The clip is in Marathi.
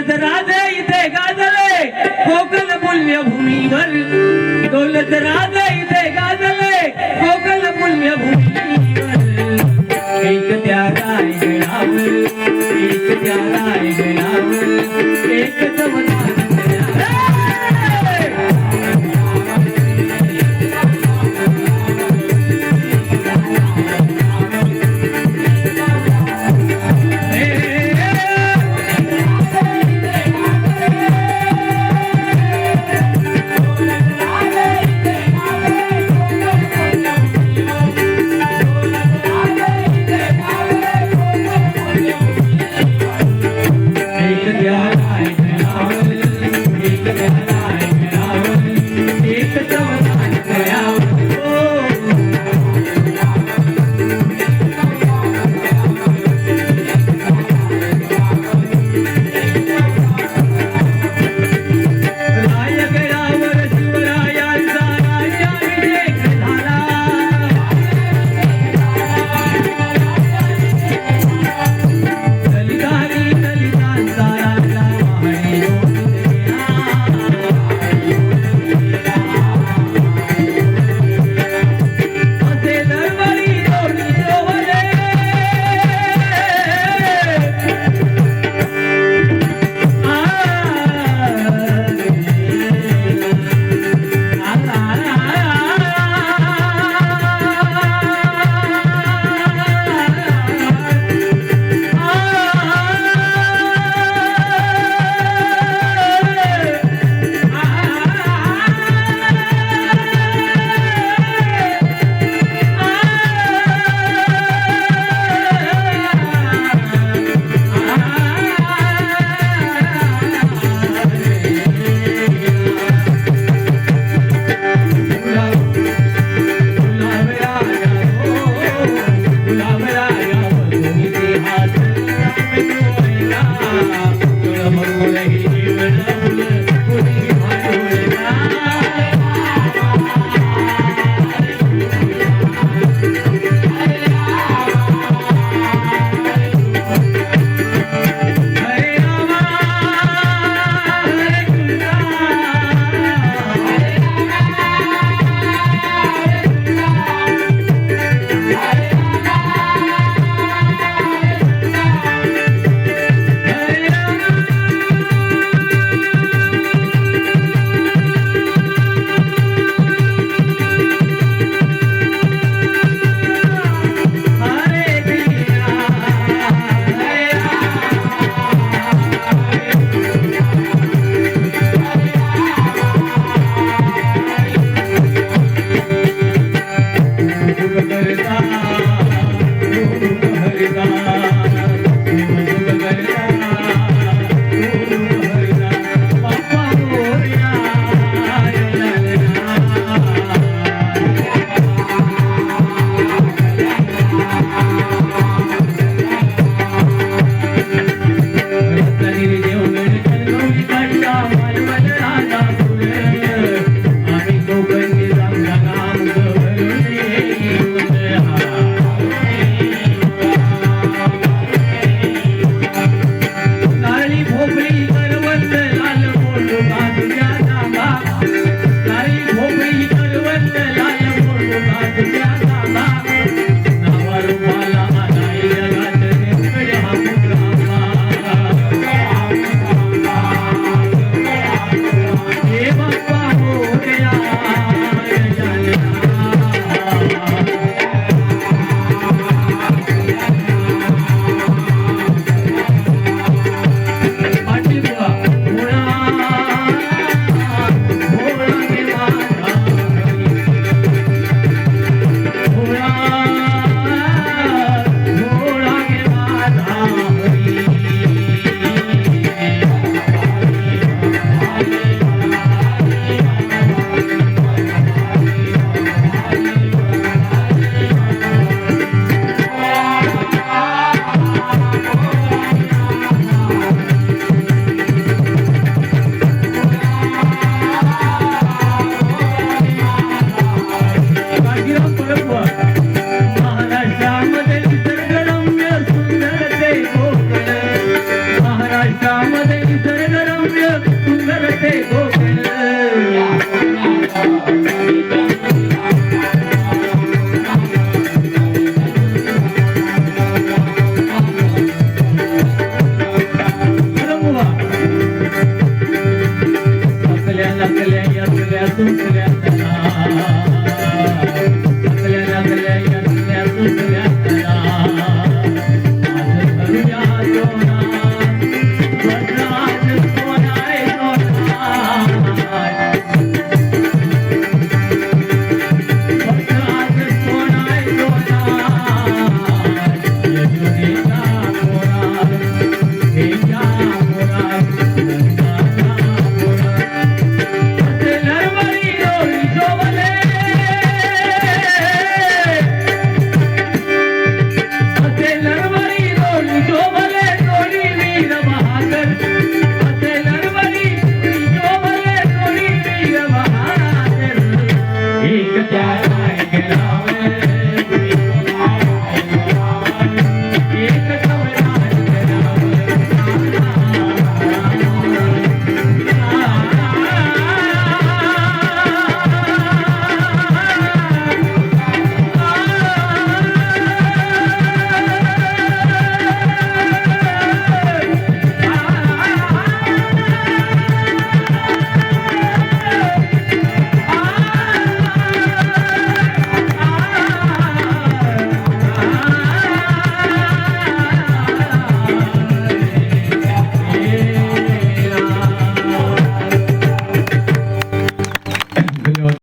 दौलत राज इथे गाजले. कोकण पुण्यभूमीवर दौलत राज इथे गाजले. कोकण पुण्यभूमीवर एक त्या रायगडावर एक त्या रायगडावर